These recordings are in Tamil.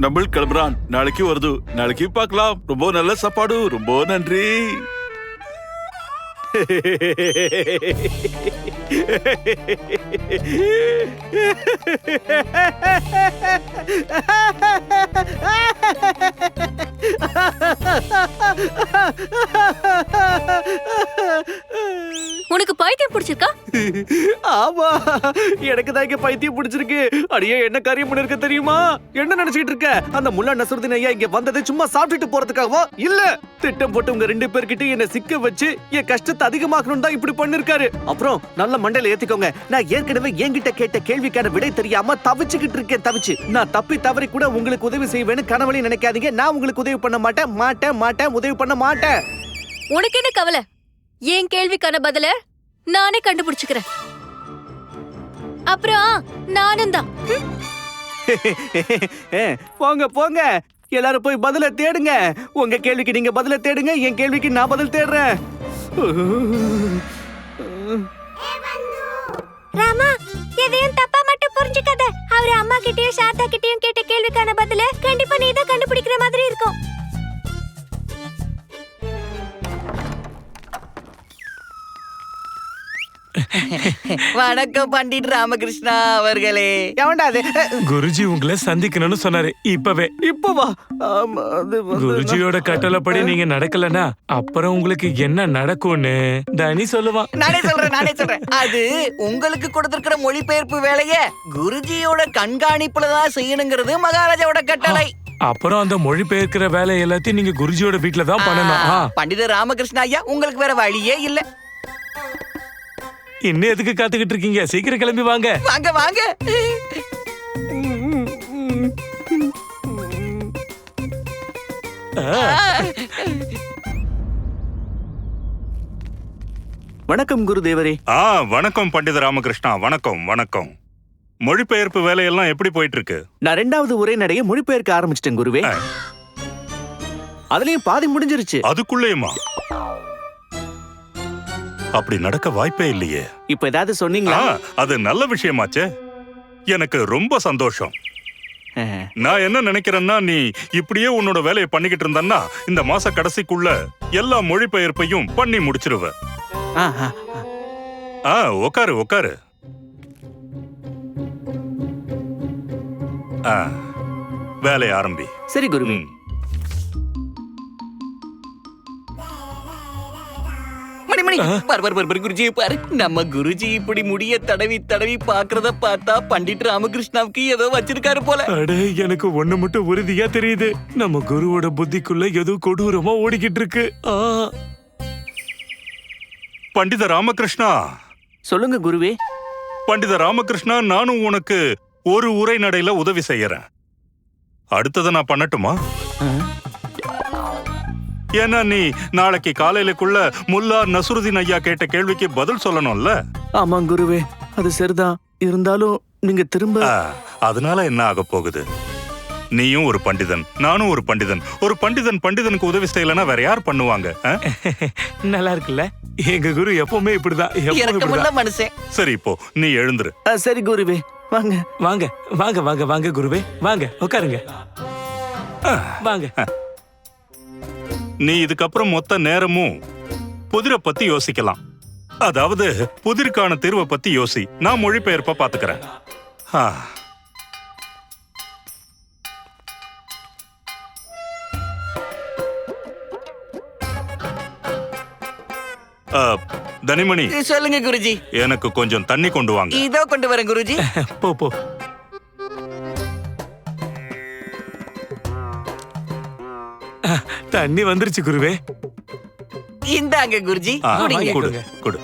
நம்ம கிளம்புறான். நாளைக்கு வருது. நாளைக்கு பார்க்கலாம். ரொம்ப நல்ல சாப்பாடு. ரொம்ப நன்றி. உனக்கு பைத்தியம் பிடிச்சிருக்கா? ஆமா எனக்கு தான் இங்க பைத்தியம் பிடிச்சிருக்கு. அடியே என்ன காரியம் பண்ணிருக்க தெரியுமா? என்ன நினைச்சிட்டு இருக்க? அந்த முல்லா நசருதீன் ஐயா இங்க வந்ததை சும்மா சாப்பிட்டுட்டு போறதுக்காகவா? இல்ல. திட்டம் போட்டு உங்க ரெண்டு பேர்கிட்ட என்ன சிக்க வச்சு என் கஷ்டத்தை அதிகமாக்கணும் தான் இப்படி பண்ணிருக்காரு. அப்புறம் நல்ல மண்டையில ஏத்திக்கோங்க. நான் ஏற்கனவே என்கிட்ட கேட்ட கேள்விக்கான விடை தெரியாம தவிச்சுக்கிட்டு இருக்கேன் தவிச்சு. நான் தப்பி தவறி கூட உங்களுக்கு உதவி செய்வேன்னு கனவுலையும் நினைக்காதீங்க. நான் உங்களுக்கு உதவி பண்ண மாட்டேன் மாட்டேன் மாட்டேன் உதவி பண்ண மாட்டேன். உனக்கு என்ன கவலை? என் கேள்விக்கான பதில? நானே கண்டுபிடிச்சுக்கிறேன். அப்புறம் நானும் தான். போங்க போங்க. எல்லாரும் போய் பதில தேடுங்க. உங்க கேள்விக்கு நீங்க பதில தேடுங்க என் கேள்விக்கு நான் பதில் தேடுறேன். ராமா எதையும் தப்பா மட்டும் புரிஞ்சுக்காத. அவரு அம்மா கிட்டயும் சாத்தா கிட்டயும் கேட்ட கேள்விக்கான பதில கண்டிப்பா நீ தான் கண்டுபிடிக்கிற மாதிரி இருக்கும். வணக்கம் பண்டிட் ராமகிருஷ்ணா அவர்களே. எவன்டா அது? குருஜி உங்களை சந்திக்கணும்னு சொன்னாரு. இப்பவே. இப்போ வா. ஆமா, அது வந்து குருஜியோட கட்டளைப்படி நீங்க நடக்கலனா அப்புறம் உங்களுக்கு என்ன நடக்கும்னு தனி சொல்லுவான் நானே சொல்றேன் நானே சொல்றேன். அது உங்களுக்கு கொடுத்திருக்கிற மொழிபெயர்ப்பு வேலைய குருஜியோட கண்காணிப்புல தான் செய்யணுங்கிறது மகாராஜாவோட கட்டளை. அப்புறம் அந்த மொழிபெயர்க்கிற வேலை எல்லாத்தையும் நீங்க குருஜியோட வீட்ல தான் பண்ணணும். ஆ, பண்டித ராமகிருஷ்ணா ஐயா உங்களுக்கு வேற வழியே இல்ல. இன்னும் எதுக்கு காத்துக்கிட்டு இருக்கீங்க? சீக்கிரம் கிளம்பி வாங்க. வாங்க வாங்க. வணக்கம் குருதேவரே. ஆ வணக்கம் பண்டித ராமகிருஷ்ணா. வணக்கம் வணக்கம். மொழிபெயர்ப்பு வேலையெல்லாம் எப்படி போயிட்டு இருக்கு நான் ரெண்டாவது உரை நடைய மொழிபெயர்க்க ஆரம்பிச்சிட்டேன் குருவே. அதுலயும் பாதி முடிஞ்சிருச்சு. அதுக்குள்ளேயுமா? அப்படி நடக்க வாய்ப்பே இல்லையே. இப்ப ஏதாவது சொன்னீங்களா? ஆ, அது நல்ல விஷயமாச்சே. எனக்கு ரொம்ப சந்தோஷம். நான் என்ன நினைக்கிறேன்னா நீ இப்படியே உன்னோட வேலையை பண்ணிக்கிட்டு இருந்தன்னா இந்த மாச கடைசிக்குள்ள எல்லா மொழிபெயர்ப்பையும் பண்ணி முடிச்சிருவ. ஆ, ஆ, ஆ. ஆ உக்காரு உக்காரு. ஆ வேலையை ஆரம்பி. சரி குருவே. ம். மணி. மணி பாரு பாரு பாரு குருஜி பாரு. நம்ம குருஜி இப்படி முடிய தடவி தடவி பாக்குறத பார்த்தா பண்டிட் ராமகிருஷ்ணாவுக்கு ஏதோ வச்சிருக்காரு போல. அட எனக்கு ஒண்ணு மட்டும் உறுதியா தெரியுது. நம்ம குருவோட புத்திக்குள்ள ஏதோ கொடூரமா ஓடிக்கிட்டு இருக்கு பண்டித ராமகிருஷ்ணா. சொல்லுங்க குருவே. பண்டித ராமகிருஷ்ணா நானும் உனக்கு ஒரு உரைநடையில உதவி செய்யறேன். அடுத்ததை நான் பண்ணட்டுமா. ஏன்னா நீ நாளைக்கு காலையிலக்குள்ள முல்லா நசுருதீன் ஐயா கேட்ட கேள்விக்கு பதில் சொல்லணும்ல? ஆமா குருவே அது சரிதான். இருந்தாலும் நீங்க திரும்ப அதனால என்ன ஆக போகுது? நீயும் ஒரு பண்டிதன் நானும் ஒரு பண்டிதன். ஒரு பண்டிதன் பண்டிதனுக்கு உதவி செய்யலைன்னா வேற யார் பண்ணுவாங்க? நல்லா இருக்குல்ல? எங்க குரு எப்பவுமே இப்படிதான் மனுஷன் சரி இப்போ நீ எழுந்துரு. சரி குருவே வாங்க. வாங்க வாங்க வாங்க வாங்க குருவே. வாங்க உட்காருங்க. வாங்க. நீ இதுக்கப்புறம் மொத்த நேரமும் புதிரை பத்தி யோசிக்கலாம். அதாவது புதிருக்கான தீர்வை பத்தி யோசி. நான் மொழிபெயர்ப்ப பாத்துக்கிறேன். தனிமணி. சொல்லுங்க குருஜி. எனக்கு கொஞ்சம் தண்ணி கொண்டு வாங்க. இதோ கொண்டு வரேன் குருஜி. போ போ. தண்ணி வந்துருச்சு குருவே. இந்தாங்க குருஜி ஆ, குடிங்க. கொடு கொடுங்க. கொடு.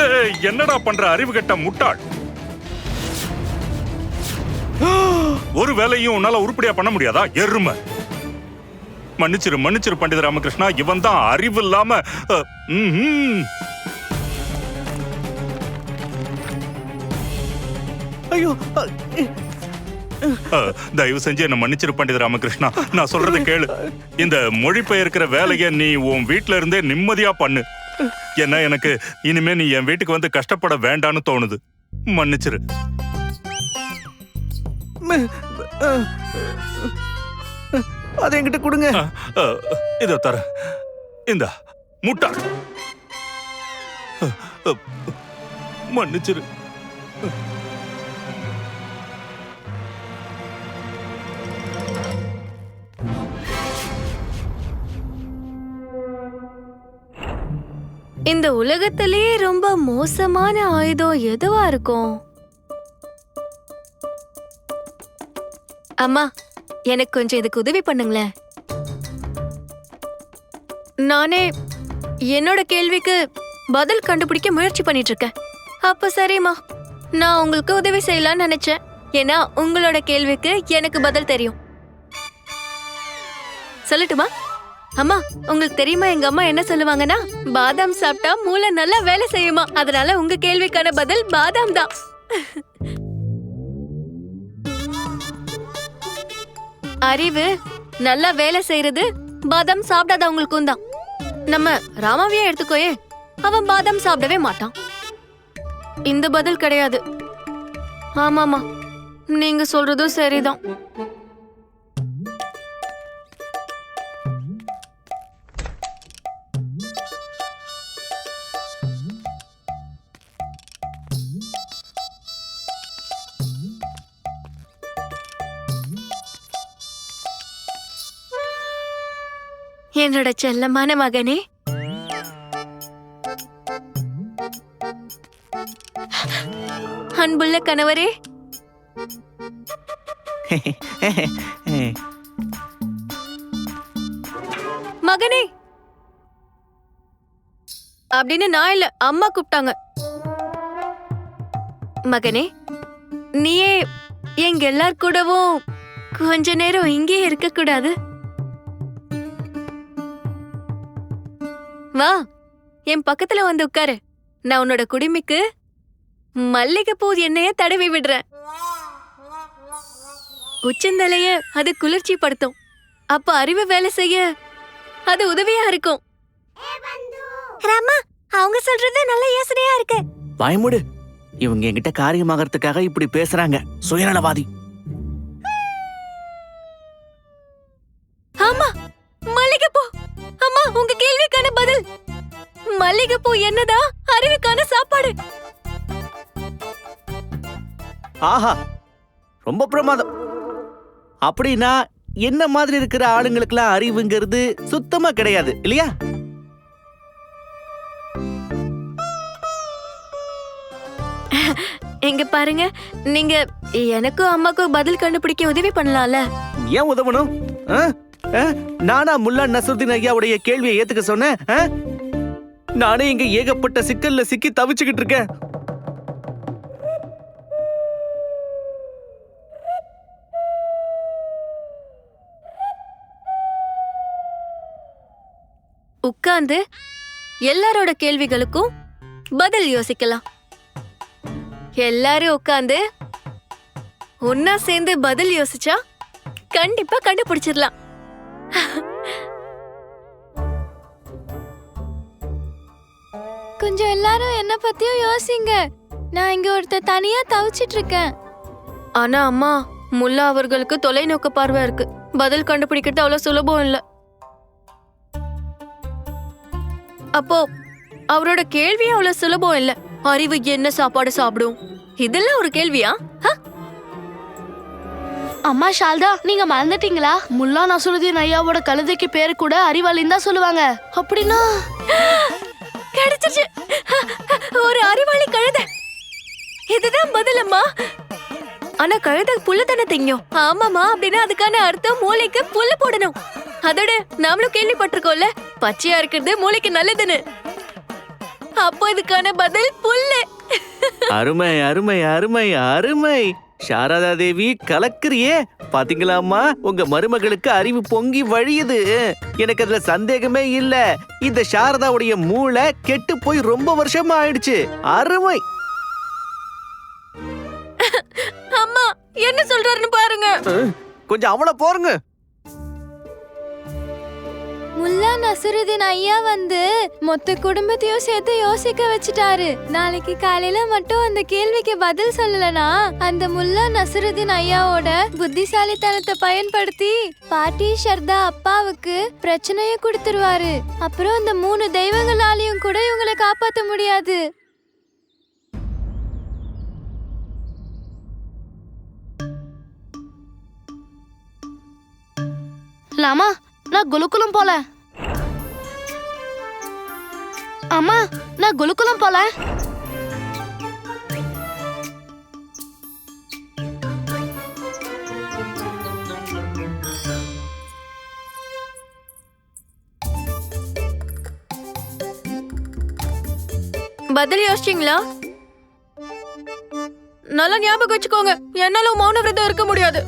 ஏய், என்னடா பண்ற அறிவு கெட்ட முட்டாள்? ஒரு வேலையும் உன்னால உருப்படியா பண்ண முடியாதா? எருமை. மன்னிச்சிரு மன்னிச்சிரு பண்டித ராமகிருஷ்ணா. இவன் தான் அறிவு இல்லாம அ, ம்ஹும். ஐயோ தயவு செஞ்சு என்ன மன்னிச்சிரு பண்டித ராமகிருஷ்ணா. நான் சொல்றத கேளு. இந்த மொழிபெயர்க்கிற வேலைய நீ உன் வீட்ல இருந்தே நிம்மதியா பண்ணு. ஏன்னா எனக்கு இனிமே நீ என் வீட்டுக்கு வந்து கஷ்டப்பட வேண்டான்னு தோணுது. மன்னிச்சிரு. அதை என்கிட்ட கொடுங்க. இதோ தர. இந்த முட்டா. மன்னிச்சிரு. இந்த உலகத்திலேயே ரொம்ப மோசமான ஆயுதம் எதுவா இருக்கும்? அம்மா எனக்கு கொஞ்சம் இதுக்கு உதவி பண்ணுங்களேன். நானே என்னோட கேள்விக்கு பதில் கண்டுபிடிக்க முயற்சி பண்ணிட்டு இருக்கேன் அப்ப சரிம்மா நான் உங்களுக்கு உதவி செய்யலாம்னு நினைச்சேன். ஏன்னா உங்களோட கேள்விக்கு எனக்கு பதில் தெரியும். சொல்லட்டுமா? அம்மா உங்களுக்கு தெரியுமா எங்க அம்மா என்ன சொல்லுவாங்கன்னா? பாதாம் சாப்பிட்டா மூளை நல்லா வேலை செய்யுமா? அதனால உங்க கேள்விக்கான பதில் பாதாம் தான். அறிவு நல்லா வேலை செய்யறது பாதாம் சாப்பிடாதவங்களுக்கும் தான். நம்ம ராமாவையே எடுத்துக்கோயே அவன் பாதாம் சாப்பிடவே மாட்டான். இந்த பதில் கிடையாது. ஆமாமா நீங்க சொல்றதும் சரிதான். என்னோட செல்லமான மகனே. அன்புள்ள கணவரே. மகனே. அப்படின்னு நான் இல்ல அம்மா கூப்பிட்டாங்க. மகனே நீயே எங்க எல்லார் கூடவும் கொஞ்ச நேரம் இங்கே இருக்க கூடாது வா. என் பக்கத்துல வந்து உட்காரு. நான் உன்னோட குடிமிக்கு மல்லிகைப்பூ எண்ணெய தடவி விடுறேன். உச்சந்தலைய அது குளிர்ச்சி படுத்தும் அப்ப அறிவு வேலை செய்ய அது உதவியா இருக்கும். ராமா அவங்க சொல்றது நல்ல யோசனையா இருக்கு. பயமுடு இவங்க என்கிட்ட காரியமாகறதுக்காக இப்படி பேசுறாங்க. சுயநலவாதி. ஆமா மல்லிகைப்பூ அம்மா உங்க கேள்விக்கான பதில் மல்லிகைப்பூ என்னதான் அறிவுக்கான சாப்பாடு. ஆஹா ரொம்ப பிரமாதம். அப்படின்னா என்ன மாதிரி இருக்கிற ஆளுங்களுக்கெல்லாம் அறிவுங்கிறது சுத்தமா கிடையாது இல்லையா? எங்க பாருங்க நீங்க எனக்கும் அம்மாக்கும் பதில் கண்டுபிடிக்க உதவி பண்ணலாம்ல? ஏன் உதவணும்? நானா முல்லா நசருதீன் ஐயாவுடைய கேள்வியை ஏத்துக்க சொன்னேன்? நானே இங்க ஏகப்பட்ட சிக்கல்ல சிக்கி தவிச்சுக்கிட்டு இருக்கேன். உட்கார்ந்து எல்லாரோட கேள்விகளுக்கும் பதில் யோசிக்கலாம். எல்லாரும் உட்கார்ந்து ஒன்னா சேர்ந்து பதில் யோசிச்சா கண்டிப்பா கண்டுபிடிச்சிடலாம். கொஞ்சம் எல்லாரும் என்ன பத்தியும் யோசிங்க. நான் இங்க ஒருத்தர் தனியா தவிச்சிட்டு இருக்கேன் ஆனா அம்மா முல்லா அவர்களுக்கு தொலைநோக்கு பார்வை இருக்கு. பதில் கண்டுபிடிக்கிறது அவ்வளவு சுலபம் இல்ல. அப்போ அவரோட கேள்வி அவ்வளவு சுலபம் இல்ல. அறிவு என்ன சாப்பாடு சாப்பிடும்? இதெல்லாம் ஒரு கேள்வியா? ஹ? அம்மா ஷால்தா நீங்க மறந்துட்டீங்களா? முல்லா நசுருதீன் ஐயாவோட கழுதைக்கு பேரு கூட அறிவாளின்னு தான் சொல்லுவாங்க. அப்படின்னா? கிடைச்சிருச்சு. ஒரு அறிவாளி கழுதை. இதுதான் பதில் அம்மா ஆனா கழுதை புல்லு தானே திங்கும் ஆமாமா அப்படின்னா அதுக்கான அர்த்தம் மூளைக்கு புல்லு போடணும். அதோட நாமளும் கேள்விப்பட்டிருக்கோம்ல பச்சையா இருக்கிறது மூளைக்கு நல்லதுன்னு. அப்போ இதுக்கான பதில் புல்லு. அருமை அருமை அருமை அருமை. சாரதா தேவி கலக்குறியே. பாத்தீங்களாம்மா? உங்க மருமகளுக்கு அறிவு பொங்கி வழியுது. எனக்கு அதுல சந்தேகமே இல்ல. இந்த சாரதாவுடைய மூளை கெட்டு போய் ரொம்ப வருஷமா ஆயிடுச்சு. அருமை. அம்மா என்ன சொல்றாருன்னு பாருங்க. கொஞ்சம் அவள போருங்க. முல்லா நசுருதீன் ஐயா வந்து மொத்த குடும்பத்தையும் சேர்த்து யோசிக்க வச்சுட்டாரு. நாளைக்கு காலையில மட்டும் அந்த கேள்விக்கு பதில் சொல்லலனா அந்த முல்லா நசுருதீன் ஐயாவோட புத்திசாலித்தனத்தை பயன்படுத்தி பாட்டி ஷர்தா அப்பாவுக்கு பிரச்சனைய கொடுத்துருவாரு. அப்புறம் அந்த மூணு தெய்வங்களாலையும் கூட இவங்களை காப்பாத்த முடியாது. லாமா நான் குலுக்குலம் போல. அம்மா நான் குலுக்குலம் போல. பதில் யோசிச்சிங்களா? நல்லா ஞாபகம் வச்சுக்கோங்க. என்னால மௌன விரதம் இருக்க முடியாது.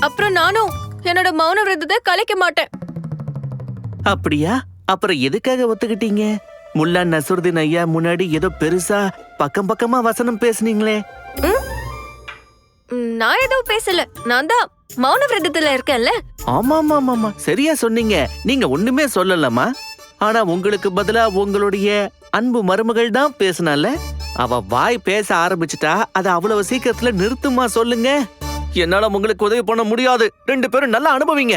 அப்புறம் நானும் என்னோட மௌன விரதத்தை கலைக்க மாட்டேன். அப்படியா? அப்புறம் எதுக்காக ஒத்துக்கிட்டீங்க? முல்லா நசுருதீன் ஐயா முன்னாடி ஏதோ பெருசா பக்கம் பக்கமா வசனம் பேசுனீங்களே. நான் எதுவும் பேசல. நான் தான் மௌன விரதத்துல இருக்கேன்ல. ஆமா ஆமா ஆமா சரியா சொன்னீங்க. நீங்க ஒண்ணுமே சொல்லலமா ஆனா உங்களுக்கு பதிலா உங்களுடைய அன்பு மருமகள் தான் பேசினால. அவ வாய் பேச ஆரம்பிச்சிட்டா அத அவ்வளவு சீக்கிரத்துல நிறுத்துமா சொல்லுங்க. என்னால உங்களுக்கு உதவி பண்ண முடியாது. ரெண்டு பேரும் நல்லா அனுபவிங்க.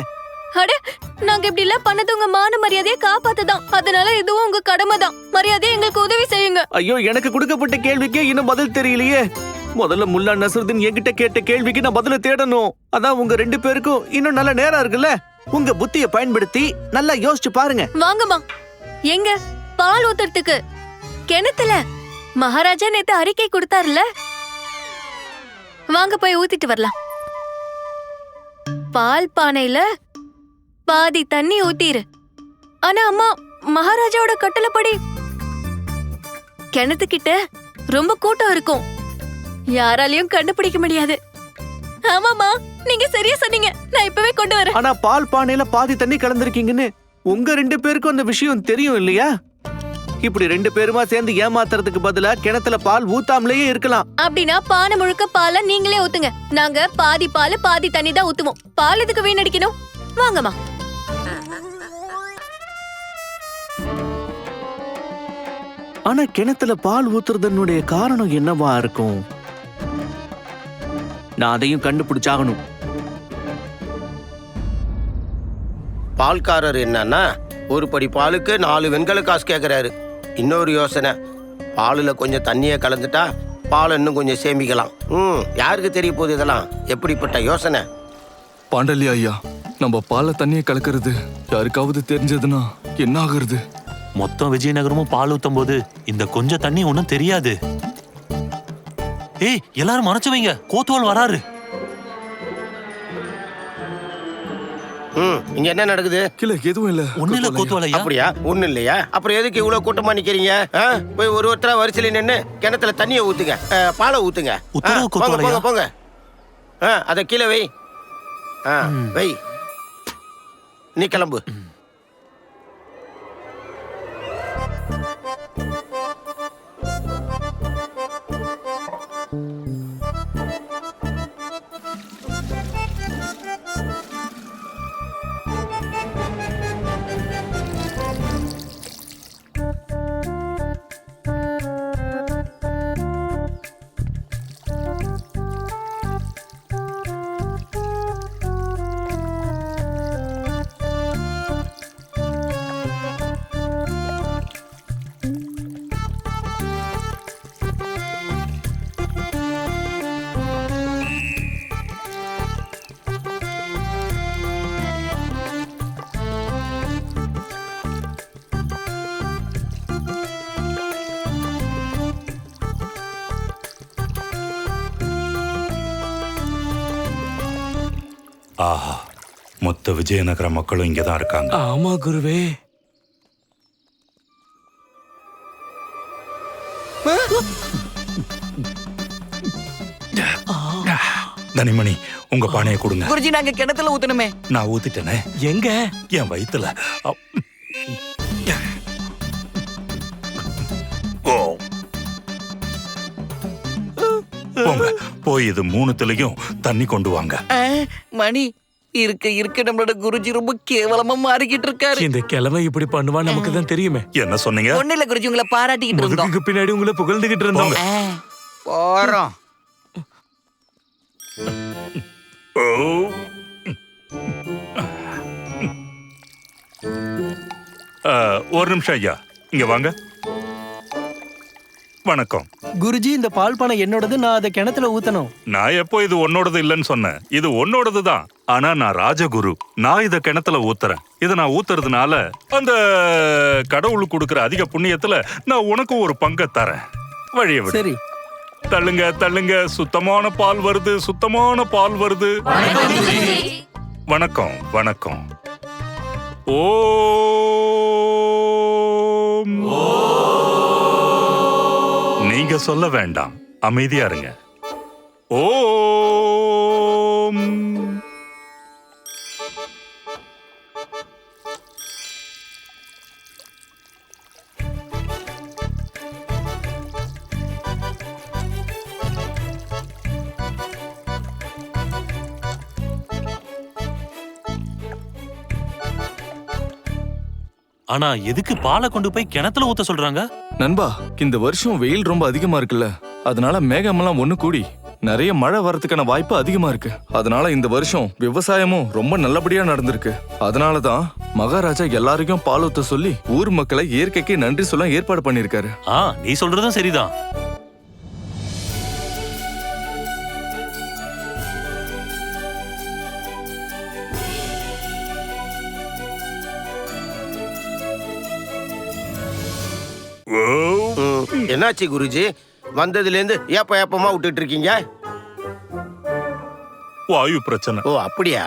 அட நாங்க இப்படி எல்லாம் பண்ணது உங்க மான மரியாதையை காப்பாத்ததான். அதனால இதுவும் உங்க கடமை தான் மரியாதையை எங்களுக்கு உதவி செய்யுங்க. ஐயோ எனக்கு கொடுக்கப்பட்ட கேள்விக்கே இன்னும் பதில் தெரியலையே. முதல்ல முல்லா நசருதீன் என்கிட்ட கேட்ட கேள்விக்கு நான் பதில தேடணும். அதான் உங்க ரெண்டு பேருக்கும் இன்னும் நல்ல நேரம் இருக்குல்ல? உங்க புத்திய பயன்படுத்தி நல்லா யோசிச்சு பாருங்க. வாங்கம்மா. எங்க? பால் ஊத்துறதுக்கு. கிணத்துல. மகாராஜா நேத்து அறிக்கை கொடுத்தாருல வாங்க போய் ஊத்திட்டு வரலாம். பால் பானையில பாதி தண்ணி ஊத்திரு. ஆனா அம்மா மகாராஜாவோட கட்டளைப்படி கிணத்துக்கிட்ட ரொம்ப கூட்டம் இருக்கும். யாராலையும் கண்டுபிடிக்க முடியாது. ஆமாமா நீங்க சரியா சொன்னீங்க. நான் இப்பவே கொண்டு வரேன். ஆனா பால் பானையில பாதி தண்ணி கலந்திருக்கீங்கன்னு உங்க ரெண்டு பேருக்கும் அந்த விஷயம் தெரியும் இல்லையா? இப்படி ரெண்டு பேருமா சேர்ந்து ஏமாத்துறதுக்கு பதிலா கிணத்துல பால் ஊத்தாமலேயே இருக்கலாம். அப்படின்னா பானை முழுக்க பாலை நீங்களே ஊத்துங்க. நாங்க பாதி பால் பாதி தண்ணி தான் ஊத்துவோம். பால் எதுக்கு வீணடிக்கணும்? வாங்கம்மா. ஆனா கிணத்துல பால் ஊத்துறதனுடைய காரணம் என்னவா இருக்கும்? நான் அதையும் கண்டுபிடிச்சாகணும். பால்காரர் என்னன்னா ஒரு படி பாலுக்கு நாலு வெண்கல காசு கேட்குறாரு இன்னொரு யோசனை. பாலில் கொஞ்சம் தண்ணியை கலந்துட்டா பால் இன்னும் கொஞ்சம் சேமிக்கலாம். ம் யாருக்கு தெரிய போகுது இதெல்லாம்? எப்படிப்பட்ட யோசனை? பாண்டலி ஐயா நம்ம பாலை தண்ணியை கலக்கிறது யாருக்காவது தெரிஞ்சதுன்னா என்ன ஆகுறது? மொத்தம் விஜயநகரமும் பால் ஊத்தும் போது இந்த கொஞ்சம் தண்ணி ஒன்றும் தெரியாது. ஏய் எல்லாரும் மறைச்சு வைங்க. கோத்துவால் வராரு. ம் இங்க என்ன நடக்குது? இல்ல எதுவும் இல்ல. ஒண்ணு இல்ல கோத்துவால் ஐயா அப்படியா? ஒண்ணும் இல்லையா? அப்புறம் எதுக்கு இவ்வளவு கூட்டமா நிக்கிறீங்க? ஆ? போய் ஒரு ஒருத்தரா வரிசையில நின்னு கிணத்துல தண்ணியை ஊத்துங்க. பாலை ஊத்துங்க. போங்க கோத்துவாலையா? போங்க போங்க ஆ அதை கீழே வை. ஆ வை. நீ கிளம்பு. மொத்த விஜயநகர மக்களும் இங்கே தான் இருக்காங்க. ஆமா குருவே. தனிமணி உங்க பானையை கொடுங்க. குருஜி நாங்க கிணத்துல ஊத்தணுமே. நான் ஊத்திட்டேனே. எங்க? என் வயித்துல. போங்க போய் இது மூணுத்துலயும் தண்ணி கொண்டு வாங்க. மணி இருக்க இருக்க நம்மளோட குருஜி ரொம்ப கேவலமா மாறிக்கிட்டு இருக்காரு. இந்த கிழமை இப்படி பண்ணுவா நமக்கு தான் தெரியுமே. என்ன சொன்னீங்க? ஒண்ணு இல்ல குருஜி உங்களை பாராட்டிக்கிட்டு இருந்தோம். முதுகுக்கு பின்னாடி உங்களை புகழ்ந்துகிட்டு இருந்தோம். ஆ, போறோம். ஓ. ஆ, ஒரு நிமிஷம் ஐயா. இங்க வாங்க. வணக்கம். குருஜி இந்த பால் பானை என்னோடது நான் அதை கிணத்துல ஊத்தணும். நான் எப்போ இது உன்னோடது இல்லைன்னு சொன்னேன். இது உன்னோடது தான். ஆனா நான் ராஜகுரு. நான் இத கிணத்துல ஊத்துறேன். இத நான் ஊத்துறதுனால அந்த கடவுளுக்கு கொடுக்கிற அதிக புண்ணியத்துல நான் உனக்கும் ஒரு பங்கை தரேன். வழிய விடு. சரி. தள்ளுங்க தள்ளுங்க. சுத்தமான பால் வருது சுத்தமான பால் வருது. வணக்கம் வணக்கம் ஓம் சொல்ல வேண்டாம். அமைதியா இருங்க. ஓம் ஆனா எதுக்கு பாலை கொண்டு போய் கிணத்துல ஊத்த சொல்றாங்க? நண்பா இந்த வருஷம் வெயில் ரொம்ப அதிகமா இருக்குல்ல. அதனால மேகமெல்லாம் ஒண்ணு கூடி நிறைய மழை வரதுக்கான வாய்ப்பு அதிகமா இருக்கு. அதனால இந்த வருஷம் விவசாயமும் ரொம்ப நல்லபடியா நடந்திருக்கு. அதனால தான் மகாராஜா எல்லாருக்கும் பால் ஊத்த சொல்லி ஊர் மக்களை இயற்கைக்கு நன்றி சொல்ல ஏற்பாடு பண்ணிருக்காரு ஆ நீ சொல்றதும் சரிதான். என்னாச்சு குருஜி? வந்ததுலேருந்து ஏப்ப ஏப்பமா விட்டுட்டு இருக்கீங்க வாயு பிரச்சனை. ஓ அப்படியா?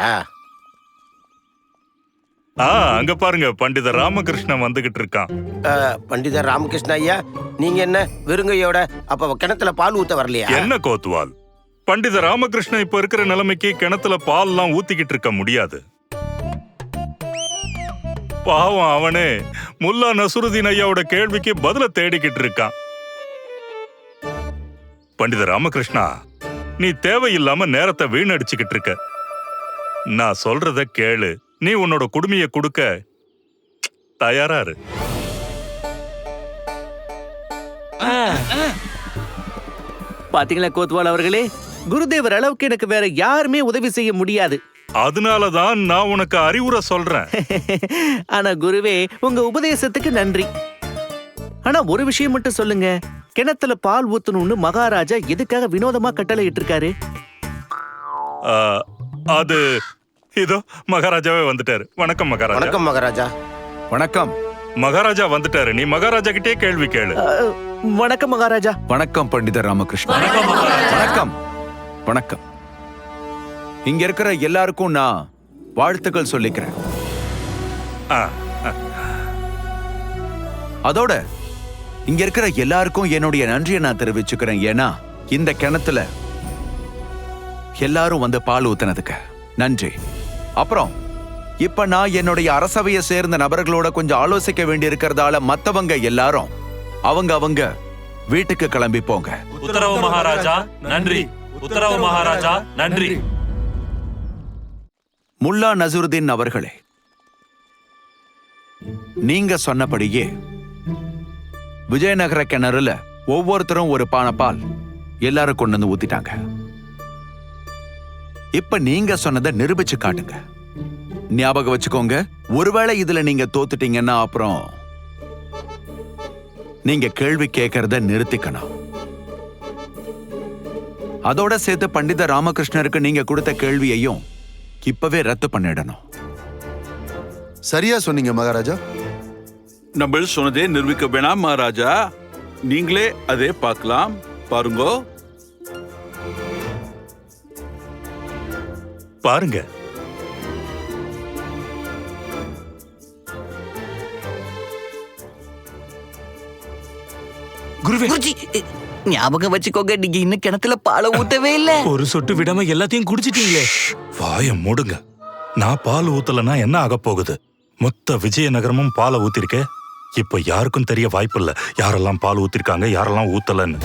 ஆ அங்க பாருங்க பண்டித ராமகிருஷ்ணன் வந்துகிட்டு இருக்கான் அஹ், பண்டிதர் ராமகிருஷ்ண ஐயா நீங்க என்ன வெறுங்கையோட அப்ப கிணத்துல பால் ஊத்த வரலையா? என்ன கோத்துவால்? பண்டித ராமகிருஷ்ணன் இப்ப இருக்கிற நிலைமைக்கு கிணத்துல பால்லாம் ஊத்திக்கிட்டு இருக்க முடியாது. பாவம் அவனே. முல்லா நசுருதீன் ஐயாவோட கேள்விக்கு பதில தேடிக்கிட்டு இருக்கான் பண்டித ராமகிருஷ்ணா நீ தேவையில்லாம நேரத்தை வீணடிச்சுக்கிட்டு இருக்க. நான் சொல்றத கேளு. நீ உன்னோட குடுமைய கொடுக்க தயாரா இரு. பாத்தீங்களா கோத்வால் அவர்களே? குருதேவர் அளவுக்கு எனக்கு வேற யாருமே உதவி செய்ய முடியாது. அதனாலதான் நான் உனக்கு அறிவுரை சொல்றேன். ஆனா குருவே உங்க உபதேசத்துக்கு நன்றி. ஆனா ஒரு விஷயம் மட்டும் சொல்லுங்க. கிணத்துல பால் ஊத்தணும்னு மகாராஜா எதுக்காக வினோதமா கட்டளை இட்டிருக்காரு? அது இதோ மகாராஜாவே வந்துட்டாரு. வணக்கம் மகாராஜா. வணக்கம் மகாராஜா. வணக்கம். மகாராஜா வந்துட்டாரு. நீ மகாராஜா கிட்டே கேள்வி கேளு. அஹ், வணக்கம் மகாராஜா. வணக்கம் பண்டிதர் ராமகிருஷ்ணன் வணக்கம் வணக்கம். இங்க இருக்கிற எல்லாருக்கும் நான் வாழ்த்துக்கள் சொல்லிக்கிறேன். ஆ, அதோட இங்க இருக்கிற எல்லாருக்கும் என்னுடைய நன்றியை நான் தெரிவிச்சுக்கிறேன். ஏன்னா இந்த கிணத்துல எல்லாரும் வந்து பால் ஊத்துனதுக்கு நன்றி. அப்புறம் இப்ப நான் என்னுடைய அரசவையை சேர்ந்த நபர்களோட கொஞ்சம் ஆலோசிக்க வேண்டி இருக்கிறதால மத்தவங்க எல்லாரும் அவங்க அவங்க வீட்டுக்கு கிளம்பி போங்க. உத்தரவு மகாராஜா நன்றி. உத்தரவு மகாராஜா நன்றி. முல்லா நசுருதீன் அவர்களே நீங்க சொன்னபடியே விஜயநகர கிணறுல ஒவ்வொருத்தரும் ஒரு பானை பால் எல்லாரும் கொண்டு வந்து ஊத்திட்டாங்க. இப்ப நீங்க சொன்னதை நிரூபிச்சு காட்டுங்க. ஞாபகம் வச்சுக்கோங்க ஒருவேளை இதுல நீங்க தோத்துட்டீங்கன்னா அப்புறம் நீங்க கேள்வி கேட்கறத நிறுத்திக்கணும். அதோட சேர்த்து பண்டித ராமகிருஷ்ணருக்கு நீங்க கொடுத்த கேள்வியையும் இப்பவே ரத்து பண்ணிடணும். சரியா சொன்னீங்க மகாராஜா. நம்ம சொன்னதே நிரூபிக்க வேணாம் மகாராஜா. நீங்களே அதே பார்க்கலாம். பாருங்கோ. பாருங்க. குருவே. குருஜி ஞாபகம் வச்சுக்கோங்க நீங்க இன்னும் கிணத்துல பாலை ஊத்தவே இல்ல. ஒரு சொட்டு விடாம எல்லாத்தையும் குடிச்சிட்டீங்களே. வாய மூடுங்க. நான் பால் ஊத்தலன்னா என்ன ஆக போகுது? மொத்த விஜயநகரமும் பாலை ஊத்திருக்கே. இப்ப யாருக்கும் தெரிய வாய்ப்பில்லை யாரெல்லாம் பால் ஊத்திருக்காங்க யாரெல்லாம் ஊத்தலன்னு.